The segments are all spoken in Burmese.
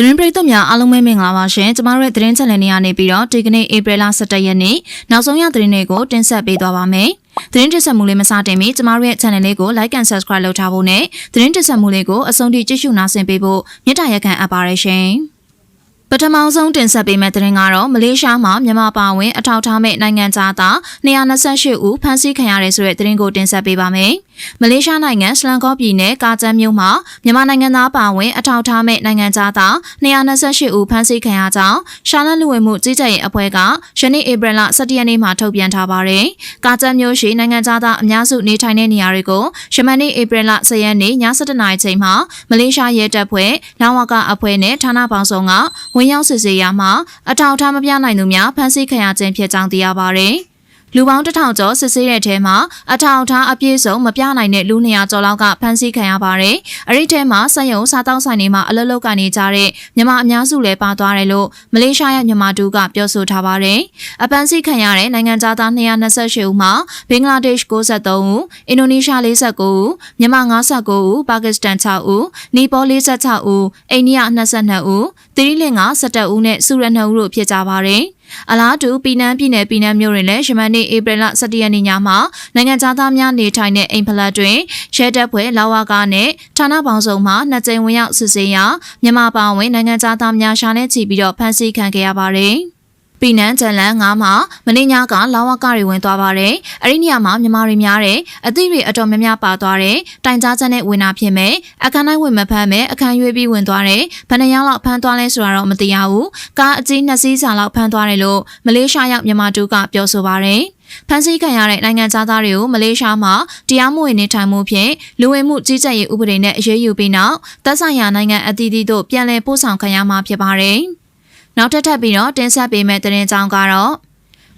သတင်းပရိသတ်များအားလုံးပဲမင်္ဂလာပါရှင်ကျမတို့ရဲ့သတင်းချက်လည်းနေရာနေပြီးတော့ဒီကနေ့ဧပြီလ17ရက်နေ့နောက်ဆုံးရသတင်းတွေကိုတင်ဆက်ပေးသွားပါမယ်သတင်းတင်ဆက်မှုလေးမစတင်မီကျမတို့ရဲ့ channel လေးကို like and subscribe လုပ်ထားဖို့နဲ့သတင်းတင်ဆက်မှုလေးကိုအဆုံးထိကြည့်ရှုနာဆင်ပေးဖို့မြစ်တာရက်ခံအပ်ပါရရှင်ပထမဆုံးတင်ဆက်ပေးမယ့်သတင်းကတော့မလေးရှားမှာမြန်မာပါဝင်အထောက်ထားမဲ့နိုင်ငံသားသား228ဦးဖမ်းဆီးခံရတယ်ဆိုတဲ့သတင်းကိုတင်ဆက်ပေးပါမယ်။ မလေးရှားနိုင်ငံစလန်ကောပြည်နယ်ကာကျန်းမြို့မှာမြန်မာနိုင်ငံသားပါဝင်အထောက်ထားမဲ့နိုင်ငံသားသား228ဦးဖမ်းဆီးခံရကြောင်းရှာလန်လူဝင်မှုကြီးကြပ်ရေးအဖွဲ့ကယနေ့ဧပြီလ17ရက်နေ့မှာထုတ်ပြန်ထားပါတယ်။ကာကျန်းမြို့ရှိနိုင်ငံသားသားအများစုနေထိုင်တဲ့နေရာတွေကိုယမန်နေ့ဧပြီလ10ရက်နေ့ည7:00နာရီချိန်မှာမလေးရှားရဲတပ်ဖွဲ့လောင်ဝကအဖွဲ့နဲ့ဌာနပေါင်းစုံကဝင်ရောက်စစ်ဆေးရမှာအထောက်အထားမပြနိုင်သူများဖမ်းဆီးခံရခြင်းဖြစ်ကြောင်းသိရပါတယ်။ လူပေါင်းတစ်ထောင်ကျော်စစ်ဆေးတဲ့ထဲမှာအထောင်ထားအပြည့်စုံမပြနိုင်တဲ့လူ200ကျော်လောက်ကဖမ်းဆီးခံရပါတယ်။အဲ့ဒီထဲမှာစက်ရုံစားတောင်းဆိုင်တွေမှာအလုပ်လုပ်ကနေကြတဲ့မြန်မာအများစုလည်းပါသွားတယ်လို့မလေးရှားရဲ့မြန်မာတူကပြောဆိုထားပါတယ်။အပန်းဆီးခံရတဲ့နိုင်ငံသား228ဦးမှာဘင်္ဂလားဒေ့ရှ်63ဦး၊အင်ဒိုနီးရှား49ဦး၊မြန်မာ59ဦး၊ပါကစ္စတန်6ဦး၊နီပေါ46ဦး၊အိန္ဒိယ22ဦး၊သီရိလင်္ကာ17ဦးနဲ့ဆူရ2ဦးတို့ဖြစ်ကြပါတယ်။ အလားတူပီနန်းပြည်နယ်ပီနန်းမြို့တွင်လည်းယမန်နေ့ဧပြီလ17ရက်နေ့ညမှာနိုင်ငံသားများနေထိုင်တဲ့အိမ်ဖလက်တွင်ရဲတပ်ဖွဲ့လာဝကနဲ့ဌာနပေါင်းစုံမှနှစ်ကြိမ်ဝင်ရောက်စစ်ဆေးရာမြန်မာပါဝင်နိုင်ငံသားများရှာနေချီပြီးတော့ဖမ်းဆီးခံခဲ့ရပါတယ်။ ပီနန်းဂျန်လန်9မှာမင်းညကလောင်းဝကတွေဝင်သွားပါတယ်။အဲ့ဒီနေရာမှာမြန်မာတွေများတယ်။အသည့်တွေအတော်များများပါသွားတယ်။တိုင်ကြားချက်နဲ့ဝင်တာဖြစ်မယ်။အခန်းတိုင်းဝင်မဖမ်းမယ်။အခန်းရွေးပြီးဝင်သွားတယ်။ဘယ်နှယောက်လောက်ဖမ်းသွားလဲဆိုတာတော့မသိရဘူး။ကားအကြီးနှစ်စီးစာလောက်ဖမ်းသွားတယ်လို့မလေးရှားရောက်မြန်မာတူကပြောဆိုပါတယ်။ဖန်ဆီးခံရတဲ့နိုင်ငံသားတွေကိုမလေးရှားမှာတရားမဝင်နေထိုင်မှုဖြင့်လူဝင်မှုကြီးကြပ်ရေးဥပဒေနဲ့အရေးယူပြီးနောက်သက်ဆိုင်ရာနိုင်ငံအသီးသီးတို့ပြန်လည်ပို့ဆောင်ခံရမှာဖြစ်ပါတယ်။ နောက်ထပ်ထပ်ပြီးတော့တင်ဆက်ပေးမယ့်သတင်းကြောင်းကတော့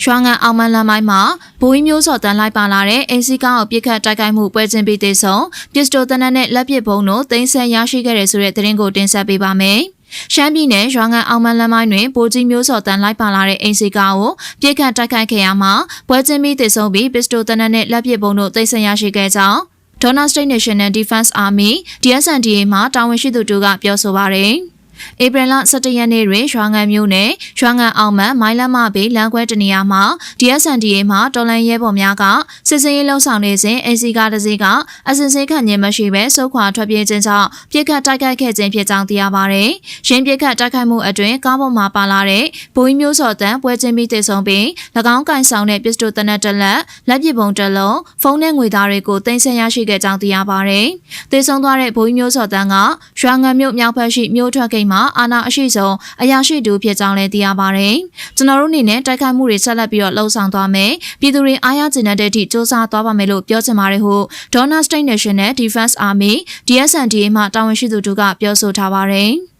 ရွှာငံအောင်မန်းလမ်းပိုင်းမှာဘိုးကြီးမျိုးစော်တန်လိုက်ပါလာတဲ့အိမ်စီကားကိုပြစ်ခတ်တိုက်ခိုက်မှုပွဲချင်းပြီးသေးဆုံးပစ္စတိုတနက်နဲ့လက်ပစ်ဘုံတို့တင်ဆက်ရရှိခဲ့တဲ့ဆိုတဲ့သတင်းကိုတင်ဆက်ပေးပါမယ်။ရှမ်းပြည်နယ်ရွာငံအောင်မန်းလမ်းပိုင်းတွင်ပိုကြီးမျိုးစော်တန်လိုက်ပါလာတဲ့အိမ်စီကားကိုပြစ်ခတ်တိုက်ခိုက်ခဲ့ရမှာပွဲချင်းပြီးသေဆုံးပြီးပစ္စတိုတနက်နဲ့လက်ပစ်ဘုံတို့သိမ်းဆည်းရရှိခဲ့ကြောင်း Donald State National Defense Army DSNDA မှတာဝန်ရှိသူတို့ကပြောဆိုပါရယ်။ ဧပြီလ17ရက်နေ့တွင်ရွာငံမြို့နယ်ရွာငံအောင်မန်မိုင်းလမ်းမဘေးလမ်းခွဲတနေရာမှာ DSNDA မှတော်လန်ရဲဘော်များကစစ်စေးရေးလှုပ်ဆောင်နေစဉ် AC ကားတစ်စီးကအစင်စေးခန့်ခြင်းမရှိဘဲစုခွာထွက်ပြေးခြင်းကြောင့်ပြစ်ခတ်တိုက်ခိုက်ခဲ့ခြင်းဖြစ်ကြောင်းသိရပါဗျ။ရင်းပြစ်ခတ်တိုက်ခိုက်မှုအတွင်းကားပေါ်မှာပါလာတဲ့ဘိုးမျိုးစော်တန်းပွဲချင်းပြီးတည်ဆုံပြီး၎င်းကင်ဆောင်တဲ့ပစ္စတိုတနက်တစ်လက်လက်ပစ်ပုံတစ်လုံးဖုန်းနဲ့ငွေသားတွေကိုတင်ဆက်ရရှိခဲ့ကြောင်းသိရပါဗျ။တည်ဆုံသွားတဲ့ဘိုးမျိုးစော်တန်းကရွာငံမြို့မြောက်ဘက်ရှိမြို့ထွက်ကိန်းမှာအာဏာအရှိဆုံးအရာရှိတူဖြစ်ကြောင်းလည်းသိရပါတယ်။ကျွန်တော်တို့အနေနဲ့တိုက်ခိုက်မှုတွေဆက်လက်ပြီးတော့လှုံ့ဆော်သွားမယ်။ပြည်သူတွေအားရကျင်တဲ့အထိစ조사သွားပါမယ်လို့ပြောချင်ပါတယ်ဟု Donald State National Defense Army DSNDA မှတာဝန်ရှိသူတို့ကပြောဆိုထားပါတယ်။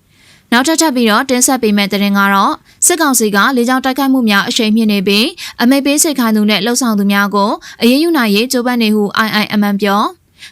နောက်ထပ်ထပ်ပြီးတော့တင်ဆက်ပေးမယ့်သတင်းကတော့စစ်ကောင်စီကလေကြောင်းတိုက်ခိုက်မှုများအရှိန်မြင့်နေပြီးအမိတ်ပေးစိတ်ခိုင်းသူနဲ့လှုပ်ဆောင်သူများကိုအရေးယူနိုင်ရေးကြိုးပမ်းနေဟု IIMM ပြော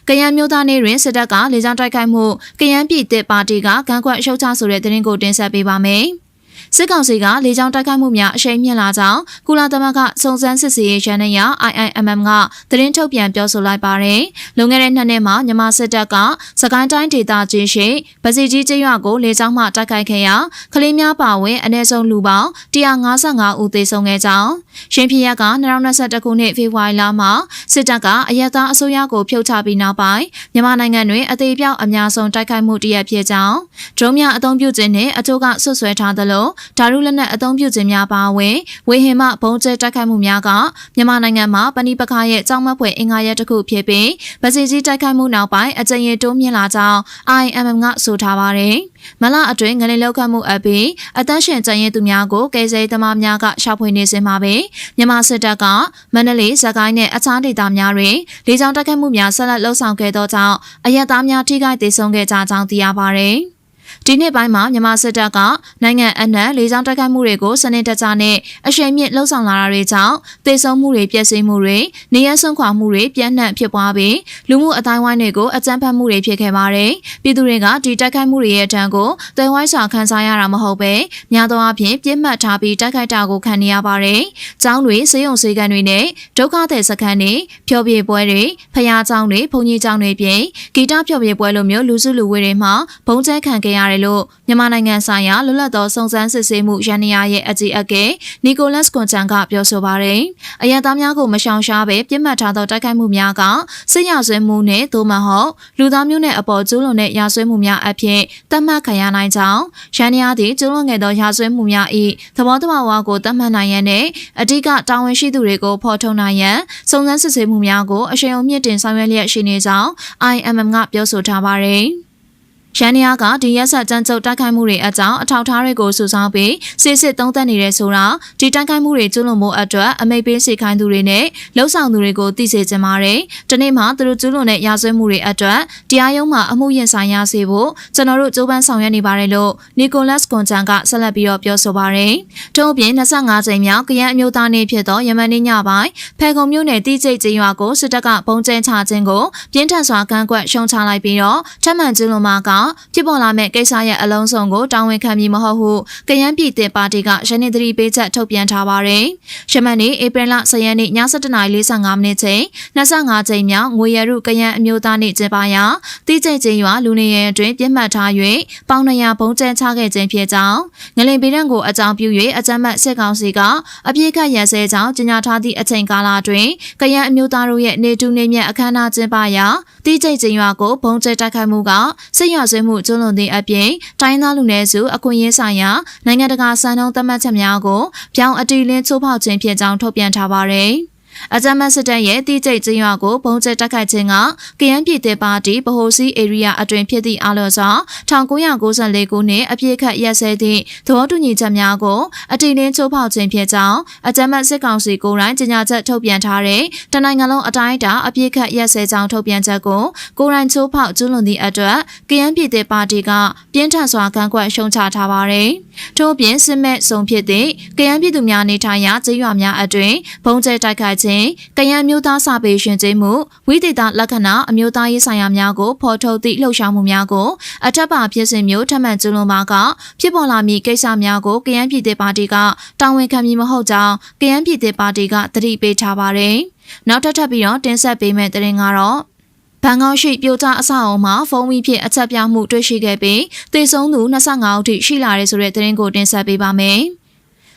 ကရန်မျိုးသားနေတွင်စစ်တပ်ကလေကြောင်းတိုက်ခိုက်မှုကရန်ပြည်သစ်ပါတီကကန့်ကွက်ရှုတ်ချဆိုတဲ့သတင်းကိုတင်ဆက်ပေးပါမယ်။ စစ်ကောင်စီကလေကြောင်းတိုက်ခိုက်မှုများအရှိန်မြင့်လာကြောင်းကုလသမဂ္ဂစုံစမ်းစစ်ဆေးရေးရန်နေရ IIMM ကသတင်းထုတ်ပြန်ပြောဆိုလိုက်ပါတယ်။လွန်ခဲ့တဲ့နှစ်နှစ်မှာမြန်မာစစ်တပ်ကစကိုင်းတိုင်းဒေသကြီးရှိဗစီကြီးကျေးရွာကိုလေကြောင်းမှတိုက်ခိုက်ခဲ့ရာကလေးများပါဝင်အ ਨੇ ဆုံးလူပေါင်း155ဦးသေဆုံးခဲ့ကြောင်းရှင်ဖြစ်ရက2021ခုနှစ်ဖေဖော်ဝါရီလမှာစစ်တပ်ကအရက်သားအစိုးရကိုဖျောက်ချပြီးနောက်ပိုင်းမြန်မာနိုင်ငံတွင်အသေးပြောက်အများဆုံးတိုက်ခိုက်မှုတရက်ဖြစ်ကြောင်းဒရုန်းများအုံပြုခြင်းနဲ့အချို့ကဆွဆွဲထားသလိုဓာတုလက်နက်အသုံးပြုခြင်းများပါဝင်ဝေဟင်မှဘုံကျဲတိုက်ခိုက်မှုများကမြန်မာနိုင်ငံမှာပဏိပခရဲ့ကြောင်းမဖွယ်အင်္ဂါရက်တစ်ခုဖြစ်ပြီးဗစီကြီးတိုက်ခိုက်မှုနောက်ပိုင်းအကြိမ်ရတိုးမြင့်လာကြောင်း IMM ကဆိုထားပါတယ်။မလအတွင်းငလင်လောက်ခတ်မှုအပြီးအသက်ရှင်ကျန်ရည်သူများကိုကယ်ဆယ်သမားများကရှာဖွေနေစဉ်မှာပဲမြန်မာစစ်တပ်ကမန္တလေး၊စကိုင်းနဲ့အခြားဒေသများတွင်လေကြောင်းတိုက်ခိုက်မှုများဆက်လက်လှုံ့ဆော်ခဲ့သောကြောင့်အရက်သားများထိခိုက်ဒေဆုံးခဲ့ကြကြောင်းသိရပါတယ်။ ဒီနှစ်ပိုင်းမှာမြန်မာစစ်တပ်ကနိုင်ငံအနှံ့လေးချောင်းတိုက်ခိုက်မှုတွေကိုစနစ်တကျနဲ့အရှိန်မြင့်လှုံ့ဆော်လာတာတွေကြောင့်သေဆုံးမှုတွေပျက်စီးမှုတွေနေရဆုံးခွာမှုတွေပြန့်နှံ့ဖြစ်ပွားပြီးလူမှုအတိုင်းဝိုင်းတွေကိုအကြမ်းဖက်မှုတွေဖြစ်ခဲ့ပါတယ်။ပြည်သူတွေကဒီတိုက်ခိုက်မှုတွေရဲ့အတန်းကိုသွယ်ဝိုင်းစွာခံစားရတာမဟုတ်ပဲများသောအားဖြင့်ပြစ်မှတ်ထားပြီးတိုက်ခိုက်တာကိုခံနေရပါတယ်။ကျောင်းတွေစေယုံစေကန်တွေနဲ့ဒုက္ခသည်စခန်းတွေဖျော်ဖြေပွဲတွေဖျားကျောင်းတွေဘုံကြီးကျောင်းတွေပြင်ဂီတဖျော်ဖြေပွဲလိုမျိုးလူစုလူဝေးတွေမှာဘုံကျဲခံခဲ့ရတဲ့ပါတယ်လို့မြန်မာနိုင်ငံဆိုင်ရာလွတ်လပ်သောစုံစမ်းစစ်ဆေးမှုရန်နေရရဲ့အကြီးအကဲနီကိုလတ်ကွန်ချန်ကပြောဆိုပါတယ်။အရန်သားများကိုမရှောင်ရှားပဲပြစ်မှတ်ထားသောတိုက်ခိုက်မှုများကစစ်ရာဇဝဲမှုနဲ့သို့မဟုတ်လူသားမျိုးနဲ့အပေါ်ကျူးလွန်တဲ့ရာဇဝဲမှုများအဖြစ်သတ်မှတ်ခံရနိုင်ကြောင်းရန်နေရသည့်ကျူးလွန်ခဲ့သောရာဇဝဲမှုများ၏သဘောတဘာဝကိုသတ်မှတ်နိုင်ရန်နဲ့အဓိကတာဝန်ရှိသူတွေကိုဖော်ထုတ်နိုင်ရန်စုံစမ်းစစ်ဆေးမှုများကိုအရှိန်အဟုန်မြင့်တင်ဆောင်ရွက်လျက်ရှိနေကြောင်း IMM ကပြောဆိုထားပါတယ်။ ရန်နီယာကဒီရက်ဆက်ကြမ်းကြုတ်တိုက်ခိုက်မှုတွေအကြောင်းအထောက်ထားတွေကိုစုဆောင်းပြီးစစ်စစ်သုံးသပ်နေတဲ့ဆိုတာဒီတိုက်ခိုက်မှုတွေကျွလွန်မှုအတွက်အမိတ်ပေးစေခိုင်းသူတွေနဲ့လှုပ်ဆောင်သူတွေကိုသိစေချင်ပါတယ်။ဒီနေ့မှသူတို့ကျွလွန်တဲ့ရာဇဝတ်မှုတွေအတွက်တရားရုံးမှာအမှုရင်ဆိုင်ရစေဖို့ကျွန်တော်တို့ကြိုးပမ်းဆောင်ရွက်နေပါတယ်လို့နီကိုလတ်ကွန်ချန်ကဆက်လက်ပြီးတော့ပြောဆိုပါတယ်။ထို့အပြင်25ကြိမ်မြောက်ကရန်အမျိုးသားနေ့ဖြစ်သောယမန်နေ့ညပိုင်းဖဲခုံမြို့နယ်တိကျိတ်ကျေးရွာကိုစစ်တပ်ကပုံကျဲချခြင်းကိုပြင်းထန်စွာကန့်ကွက်ရှုံချလိုက်ပြီးတော့ထပ်မံကျွလွန်မှာကဖြစ်ပေါ်လာမဲ့ကိစ္စရဲ့အလုံးစုံကိုတာဝန်ခံမည်မဟုတ်ဟုကရန်ပြည်တင်ပါတီကရန်နေသတိပေးချက်ထုတ်ပြန်ထားပါတယ်။ရှမန်နေ့ဧပြီလ10ရက်နေ့ည7:45မိနစ်ချိန်25ချိန်မြောက်ငွေရရုကရန်အမျိုးသားနေ့ကျင်းပရာတိကျိတ်ချင်းရွာလူနေရဲအတွင်းပြစ်မှတ်ထား၍ပေါင်200ဘုံကျန်းချခဲ့ခြင်းဖြစ်ကြောင်းငလင်ပေရန်ကိုအကြောင်းပြု၍အကြမ်းဖက်စစ်ကောင်စီကအပြစ်ခတ်ရန်စဲကြောင်းကြေညာထားသည့်အချိန်ကာလအတွင်းကရန်အမျိုးသားတို့ရဲ့နေတူနေမြတ်အခမ်းအနားကျင်းပရာတိကျိတ်ချင်းရွာကိုဘုံကျဲတိုက်ခိုက်မှုကစစ်ရွာဆွေးမှုကျွလွန်သည့်အပြင်တိုင်းသားလူနည်းစုအခွင့်အရေးဆိုင်ရာနိုင်ငံတကာစံနှုန်းသတ်မှတ်ချက်များကိုပြောင်းအတီလင်းချိုးဖောက်ခြင်းဖြစ်ကြောင်းထုတ်ပြန်ထားပါတယ်။ အကြမ်းဖက်စစ်တပ်ရဲ့တိကျိတ်ကျင်းရွာကိုပုံကျက်တက်ခိုက်ခြင်းကကရန်ပြည်တဲ့ပါတီဗဟိုစီးဧရိယာအတွင်ဖြစ်သည့်အလို့ဆို1994ခုနှစ်အပြည့်ခတ်ရက်စဲသည့်သဘောတူညီချက်များကိုအတိအလင်းချိုးဖောက်ခြင်းဖြစ်ကြောင်းအကြမ်းဖက်စစ်ကောင်စီကိုယ်တိုင်ကြေညာချက်ထုတ်ပြန်ထားတဲ့တနိုင်ငံလုံးအတိုင်းအတာအပြည့်ခတ်ရက်စဲကြောင်းထုတ်ပြန်ချက်ကိုကိုယ်တိုင်ချိုးဖောက်ကျူးလွန်သည့်အတွက်ကရန်ပြည်တဲ့ပါတီကပြင်းထန်စွာကန့်ကွက်ရှုံချထားပါတယ်။ထို့ပြင်စစ်မဲ့ဆုံးဖြစ်သည့်ကရန်ပြည်သူများနေထိုင်ရာကျေးရွာများအတွင်ဘုံကျဲတိုက်ခိုက်ခြင်းကရန်မျိုးသားစာပေရှင်ကျေးမှုဝိသေသလက္ခဏာအမျိုးသားရေးဆိုင်ရာများကိုဖော်ထုတ်သည့်လှုပ်ရှားမှုများကိုအထက်ပါဖြစ်စဉ်မျိုးထပ်မံကျူးလွန်ပါကဖြစ်ပေါ်လာမည့်ကိစ္စများကိုကရန်ပြည်သက်ပါတီကတာဝန်ခံမည်မဟုတ်ကြောင်းကရန်ပြည်သက်ပါတီကတတိပေးထားပါတယ်။နောက်ထပ်ထပ်ပြီးတော့တင်ဆက်ပေးမယ့်သတင်းကတော့ဘန်ကောက်ရှိပြိုကျအဆောက်အုံမှာဖုံးမီဖြင့်အချက်ပြမှုတွေ့ရှိခဲ့ပြီးသေဆုံးသူ25ဦးထိရှိလာတဲ့ဆိုတဲ့သတင်းကိုတင်ဆက်ပေးပါမယ်။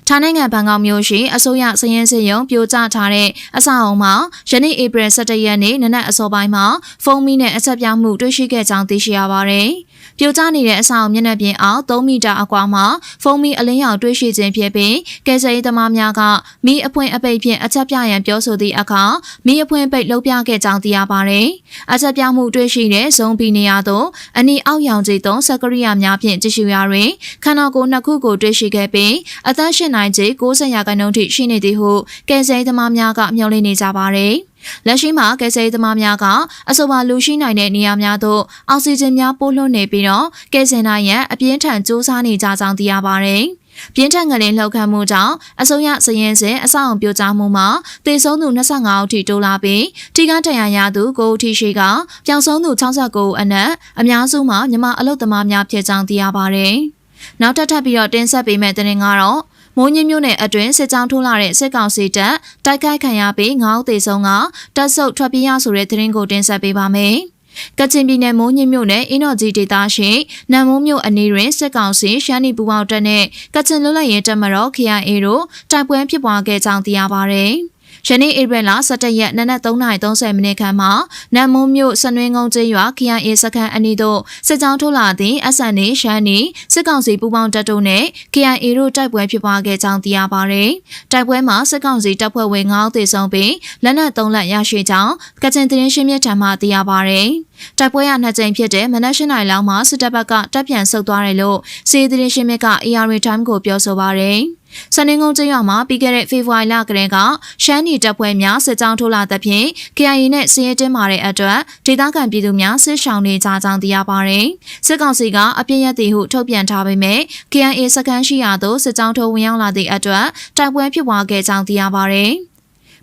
ထိုင်းနိုင်ငံဘန်ကောက်မြို့ရှိအစိုးရစည်ရင်စည်ရုံပြိုကျထားတဲ့အဆောက်အုံမှာယနေ့ဧပြီ17ရက်နေ့နနက်အစောပိုင်းမှာဖုန်းမီနဲ့အဆက်ပြမှုတွေ့ရှိခဲ့ကြောင်းသိရှိရပါတယ်။ပြိုကျနေတဲ့အဆောက်အုံမျက်နှာပြင်အောက်3မီတာအကွာမှာဖုန်းမီအလင်းရောင်တွေ့ရှိခြင်းဖြစ်ပြီးကယ်ဆယ်ရေးသမားများကမီအဖွင့်အပိတ်ဖြင့်အချက်ပြရန်ပြောဆိုသည့်အခါမီအဖွင့်ပိတ်လှုပ်ပြခဲ့ကြောင်းသိရပါတယ်။အချက်ပြမှုတွေ့ရှိတဲ့ဇုံပီနေရာသို့အနီအောက်ရောင်ခြေသုံးစကရိယာများဖြင့်ကြည့်ရှုရာတွင်ခန္ဓာကိုယ်နှစ်ခုကိုတွေ့ရှိခဲ့ပြီးအသက်ရှင်နိုင်ခြေ90ရာခိုင်နှုန်းထိရှိနေသည်ဟုကယ်ဆယ်သမားများကမျှော်လင့်နေကြပါတယ်။လက်ရှိမှာကယ်ဆယ်သမားများကအဆိုပါလူရှိနိုင်တဲ့နေရာများသို့အောက်ဆီဂျင်များပို့လွှတ်နေပြီးတော့ကယ်ဆယ်နိုင်ရန်အပြင်းထန်စူးစမ်းနေကြကြောင်းသိရပါတယ်။ပြင်းထန်ငလင်လှုပ်ခတ်မှုကြောင့်အစိုးရစရင်စင်အဆောက်အုံပြိုကျမှုမှာသေဆုံးသူ25ဦးထိတိုးလာပြီးထိခိုက်ဒဏ်ရာရသူ9ဦးထိရှိကပျောက်ဆုံးသူ69ဦးအနက်အများစုမှာမြမအလုတ်သမားများဖြစ်ကြောင်းသိရပါတယ်။နောက်ထပ်ထပ်ပြီးတော့တင်ဆက်ပေးမယ့်သတင်းကတော့ မိုးညင်းမြို့နယ်အတွင်းစစ်ကြောင်းထိုးလာတဲ့စစ်ကောင်စီတပ်တိုက်ခိုက်ခံရပြီးငါးဦးသေဆုံးကတပ်ဆုပ်ထွက်ပြေးရဆိုတဲ့သတင်းကိုတင်ဆက်ပေးပါမယ်။ကချင်ပြည်နယ်မိုးညင်းမြို့နယ်အင်းတော်ကြီးဒေသရှိနံမိုးမြို့အနီးတွင်စစ်ကောင်စီရှမ်းနီပူပေါင်းတပ်နဲ့ကချင်လွတ်လပ်ရေးတပ်မတော် KIA တို့တိုက်ပွဲဖြစ်ပွားခဲ့ကြောင်းသိရပါဗျ။ ယနေ့ဧပြီလ17ရက်နနက်3:30မိနစ်ခန့်မှာနမ်မွန်းမြို့စနွင်းကုန်းကျေးရွာ KIA စခန်းအနီးသို့စစ်ကြောင်းထိုးလာသည့် SN ရှမ်းနီစစ်ကောင်စီပူးပေါင်းတပ်တို့နဲ့ KIA တို့တိုက်ပွဲဖြစ်ပွားခဲ့ကြောင်းသိရပါတယ်။တိုက်ပွဲမှာစစ်ကောင်စီတပ်ဖွဲ့ဝင်9ဦးသေဆုံးပြီးလက်နက်3လက်ရရှိကြောင်းကချင်သတင်းရှင်းမြစ်ထံမှသိရပါတယ်။တိုက်ပွဲရနှစ်ကြိမ်ဖြစ်တဲ့မနက်၈နာရီလောက်မှာစစ်တပ်ဘက်ကတပ်ပြန်ဆုတ်သွားတယ်လို့စီးသတင်းရှင်းမြစ်က AR Time ကိုပြောဆိုပါတယ်။ စနေကုန်းကျေးရွာမှာပြီးခဲ့တဲ့ဖေဖော်ဝါရီလကတည်းကရှမ်းနီတပ်ဖွဲ့များစစ်ကြောင်းထိုးလာသဖြင့် KIA နဲ့စည်ရဲတင်းမာတဲ့အတွက်ဒေသခံပြည်သူများစစ်ရှောင်နေကြကြောင်းသိရပါတယ်။စစ်ကောင်စီကအပြစ်ရသည်ဟုထုတ်ပြန်ထားပေမဲ့ KIA စခန်းရှိရာသို့စစ်ကြောင်းထိုးဝင်ရောက်လာသည့်အတွက်တိုက်ပွဲဖြစ်ပွားခဲ့ကြောင်းသိရပါတယ်။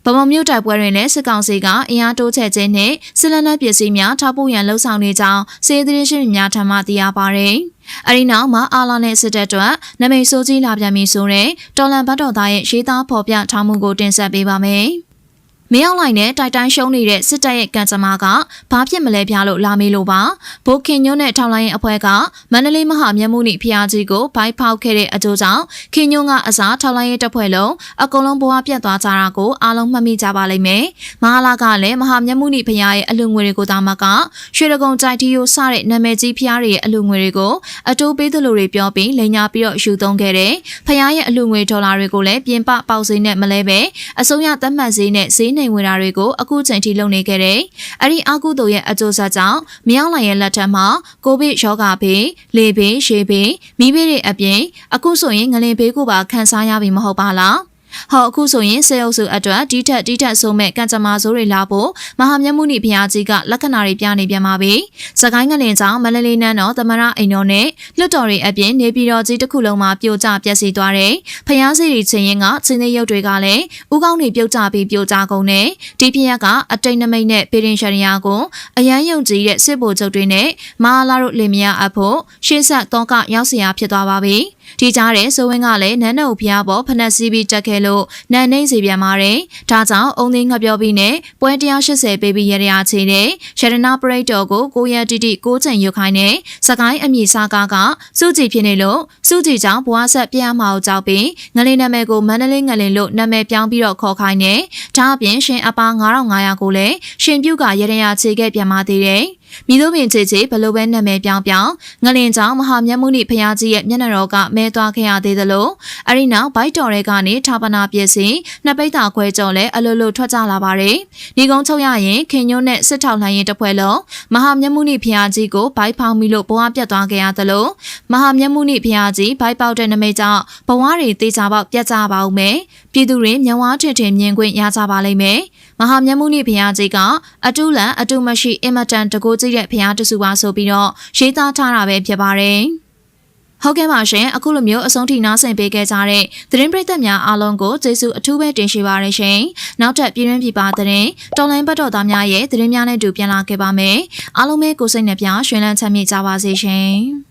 ဗမာမြို့တိုက်ပွဲတွင်လည်းစစ်ကောင်စီကအင်အားတိုးချဲ့ခြင်းနှင့်စစ်လက်နက်ပစ္စည်းများထောက်ပို့ရန်လှုံ့ဆော်နေကြောင်းစီးသတင်းရှင်များထံမှသိရပါဗျ။အရီနောက်မှာအာလာနဲ့စစ်တပ်တို့နမိတ်ဆိုးကြီးလာပြန်ပြီဆိုတဲ့တော်လန်ဘတ်တော်သားရဲ့ရေးသားဖော်ပြထားမှုကိုတင်ဆက်ပေးပါမယ်။ မင်းအောင်လိုက်နဲ့တိုက်တိုင်းရှုံးနေတဲ့စစ်တပ်ရဲ့ကံကြမ္မာကဘာဖြစ်မလဲပြလို့လာမေးလို့ပါဘိုးခင်ညွန်းနဲ့ထောင်လိုင်းရဲ့အဖွဲ့ကမန္တလေးမဟာမြတ်မှုနိဖျားကြီးကိုဘိုက်ဖောက်ခဲ့တဲ့အကျိုးကြောင့်ခင်ညွန်းကအစားထောင်လိုင်းရဲ့တပ်ဖွဲ့လုံးအကုန်လုံးဘဝပြတ်သွားကြတာကိုအားလုံးမှတ်မိကြပါလိမ့်မယ်မဟာလာကလည်းမဟာမြတ်မှုနိဖျားရဲ့အလူငွေတွေကိုတာမကရွှေရကုံကြိုက်တီယိုစတဲ့နာမည်ကြီးဖျားတွေရဲ့အလူငွေတွေကိုအတိုးပေးသလိုတွေပြောပြီးလိန်ညာပြီးတော့ယူသုံးခဲ့တယ်ဖျားရဲ့အလူငွေဒေါ်လာတွေကိုလည်းပြင်ပပေါက်ဈေးနဲ့မလဲပဲအစိုးရသတ်မှတ်ဈေးနဲ့ဈေးနှိမ်ဝင်တာတွေကိုအခုချိန်ထိလုပ်နေခဲ့တယ်။အဲ့ဒီအကုသိုလ်ရဲ့အကျိုးဆက်ကြောင့်မြောင်းလိုင်ရဲ့လက်ထက်မှာကိုဗစ်ရောဂါဘေး၊လေဘေး၊ရေဘေး၊မီးဘေးတွေအပြင်အခုဆိုရင်ငလင်ဘေးကိုပါခံစားရပြီမဟုတ်ပါလား။ ဟောအခုဆိုရင်ဆဲအုပ်စုအတွက်ဒီထက်ဒီထက်ဆုံးမဲ့ကံကြမ္မာဆိုးတွေလာဖို့မဟာမြတ်မှုနိဖျားကြီးကလက္ခဏာတွေပြနေပြန်ပါပြီ။စကိုင်းငလင်ကြောင့်မလလေးနန်းတော်သမရအိမ်တော်နဲ့လွတ်တော်တွေအပြင်နေပြည်တော်ကြီးတစ်ခုလုံးမှာပြိုကျပျက်စီးသွားတယ်။ဖျားစီတွေချင်းရင်ကချင်းသေးရုပ်တွေကလည်းဥကောင်းတွေပြုတ်ကျပြီးပြိုကျကုန်တယ်။ဒီဖျက်ကအတိတ်နမိတ်နဲ့ပေရင်ရှရယာကိုအယမ်းယုံကြည်တဲ့စစ်ဘိုလ်ချုပ်တွေနဲ့မဟာလာတို့လင်မယားအဖို့ရှေ့ဆက်တော့ကရောက်စရာဖြစ်သွားပါပြီ။ ဒီကြားတဲ့ဆိုဝင်းကလည်းနန်းတော်ဖျားပေါ်ဖနက်စီးပြီးတက်ခဲ့လို့နန်နှိမ့်စီပြန်ပါတယ်။ဒါကြောင့်အုံသိန်းငပြောပြီးနဲ့ပွဲ180ပေးပြီးရရချေတဲ့ရတနာပရိတ်တော်ကိုကိုရတီတီကိုချိန်ရွခိုင်းတဲ့စကိုင်းအမည်စားကားကစုကြည်ဖြစ်နေလို့စုကြည်ကြောင့်ဘွားဆက်ပြန်မအောင်ကြောက်ပြီးငလင်းနာမည်ကိုမန္တလေးငလင်းလို့နာမည်ပြောင်းပြီးတော့ခေါ်ခိုင်းတယ်။ဒါအပြင်ရှင်အပါ9500ကိုလည်းရှင်ပြုတ်ကရရချေခဲ့ပြန်มาသေးတယ်။ မိတို့ပင်ချေချေဘလို့ပဲနာမည်ပြောင်းပြောင်းငလင်ကြောင့်မဟာမြတ်မုနိဖရာကြီးရဲ့မျက်နှာတော်ကမဲသွားခဲ့ရသေးသလိုအရိနောက်ဘိုက်တော်တွေကနေထာပနာပြည့်စင်နှစ်ပိတ်တာခွဲကြော်လဲအလိုလိုထွက်ကြလာပါတယ်။ဒီကုန်းချုပ်ရရင်ခင်ညွန်းနဲ့စစ်ထောက်လှမ်းရင်တစ်ဖွဲ့လုံးမဟာမြတ်မုနိဖရာကြီးကိုဘိုက်ဖောင်းပြီးလို့ဘဝပြတ်သွားခဲ့ရသလိုမဟာမြတ်မုနိဖရာကြီးဘိုက်ပေါက်တဲ့နမိတ်ကြောင့်ဘဝတွေတေချာပေါက်ပြတ်ကြပါဦးမယ်။ပြည်သူတွေမျက်ဝါးထင်ထင်မြင်ခွင့်ရကြပါလိမ့်မယ်။မဟာမြတ်မုနိဘုရားကြီးကအတူလန်အတူမရှိအင်မတန်တကိုးကြည့်တဲ့ဘုရားတဆူပါဆိုပြီးတော့ရေးသားထားတာပဲဖြစ်ပါတယ်။ဟုတ်ကဲ့ပါရှင်အခုလိုမျိုးအဆုံးထိနားဆင်ပေးခဲ့ကြတဲ့သတင်းပရိသတ်များအားလုံးကိုကျေးဇူးအထူးပဲတင်ရှိပါရရှင်နောက်ထပ်ပြည်တွင်းပြည်ပသတင်းတော်လိုင်းဘတ်တော်သားများရဲ့သတင်းများနဲ့တူပြန်လာခဲ့ပါမယ်အားလုံးပဲကိုစိတ်နှပြရှင်လန်းချမ်းမြေ့ကြပါစေရှင်